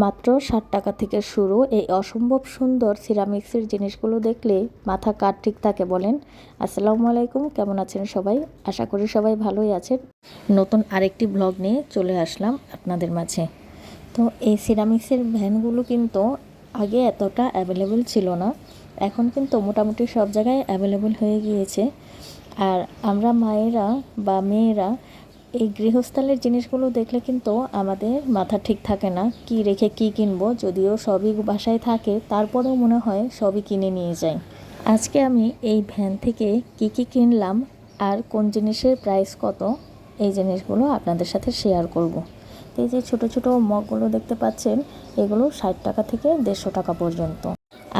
মাত্র ষাট টাকা থেকে শুরু। এই অসম্ভব সুন্দর সিরামিক্সের জিনিসগুলো দেখলে মাথা কার ঠিক থাকে বলেন। আসসালামু আলাইকুম, কেমন আছেন সবাই? আশা করি সবাই ভালোই আছেন। নতুন আরেকটি ব্লগ নিয়ে চলে আসলাম আপনাদের মাঝে। তো এই সিরামিক্সের ভ্যানগুলো কিন্তু আগে এতটা অ্যাভেলেবেল ছিল না। এখন কিন্তু মোটামুটি সব জায়গায় অ্যাভেলেবেল হয়ে গিয়েছে। আর আমরা মায়েরা বা মেয়েরা এই গৃহস্থালের জিনিসগুলো দেখলে কিন্তু আমাদের মাথা ঠিক থাকে না। কি রেখে কি কিনবো? যদিও সবই বাসায় থাকে, তারপরেও মনে হয় সবই কিনে নিয়ে যাই আজকে আমি এই ভ্যান থেকে কি কি কিনলাম আর কোন জিনিসের প্রাইস কত, এই জিনিসগুলো আপনাদের সাথে শেয়ার করব। এই যে ছোটো ছোটো মগগুলো দেখতে পাচ্ছেন, এগুলো ষাট টাকা থেকে দেড়শো টাকা পর্যন্ত।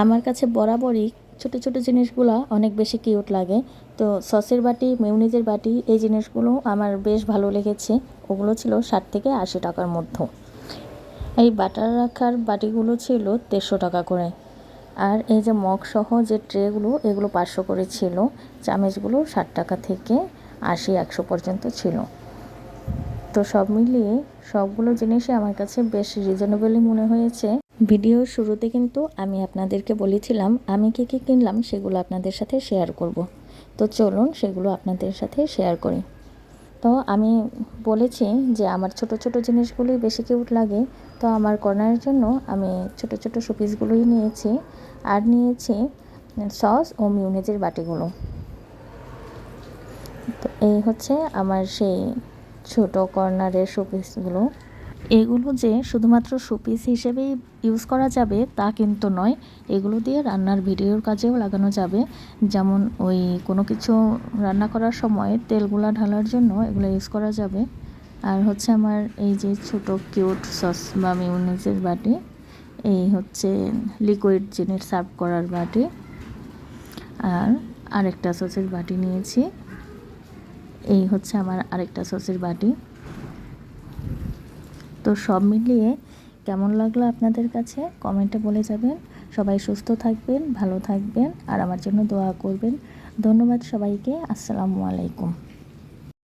আমার কাছে বরাবরই ছোট ছোট জিনিসগুলো অনেক বেশি কিউট লাগে। তো সসের বাটি মেউনিজের বাটি, এই জিনিসগুলো আমার বেশ ভালো লেগেছে। ওগুলো ছিল ষাট থেকে আশি টাকার মধ্যে। এই বাটার রাখার বাটিগুলো ছিল দেড়শো টাকা করে। আর এই যে মগ সহ যে ট্রেগুলো, এগুলো পাঁচশো করে ছিল। চামচগুলো ষাট টাকা থেকে আশি, একশো পর্যন্ত ছিল। তো সব মিলিয়ে সবগুলো জিনিসই আমার কাছে বেশ রিজনেবলই মনে হয়েছে। ভিডিওর শুরুতে কিন্তু আমি আপনাদেরকে বলেছিলাম, আমি কী কী কিনলাম সেগুলো আপনাদের সাথে শেয়ার করব। তো চলুন সেগুলো আপনাদের সাথে শেয়ার করি। তো আমি বলেছি যে আমার ছোট ছোট জিনিসগুলোই বেশি কিউট লাগে, তো আমার কর্নারের জন্য আমি ছোট ছোট শোপিসগুলোই নিয়েছি আর নিয়েছি সস ও মিউনেজের বাটিগুলো। তো এই হচ্ছে আমার সেই ছোট কর্নারের শোপিসগুলো। এগুলো যে শুধুমাত্র শোপিস হিসেবেই ইউজ করা যাবে, তা কিন্তু নয়। এগুলো দিয়ে রান্নার ভিডিওর কাজেও লাগানো যাবে। যেমন ওই কোনো কিছু রান্না করার সময় তেলগুলা ঢালার জন্য এগুলো ইউজ করা যাবে। আর হচ্ছে আমার এই যে ছোট কিউট সস বা মিউনিজের বাটি, এই হচ্ছে লিকুইড জিনিস সার্ভ করার বাটি। আর আরেকটা সসের বাটি নিয়েছি। এই হচ্ছে আমার আরেকটা সসের বাটি। তো সব মিলিয়ে কেমন লাগল আপনাদের কাছে? কমেন্টে বলে যাবেন। সবাই সুস্থ থাকবেন, ভালো থাকবেন, আর আমার জন্য দোয়া করবেন। ধন্যবাদ সবাইকে। আসসালামু আলাইকুম।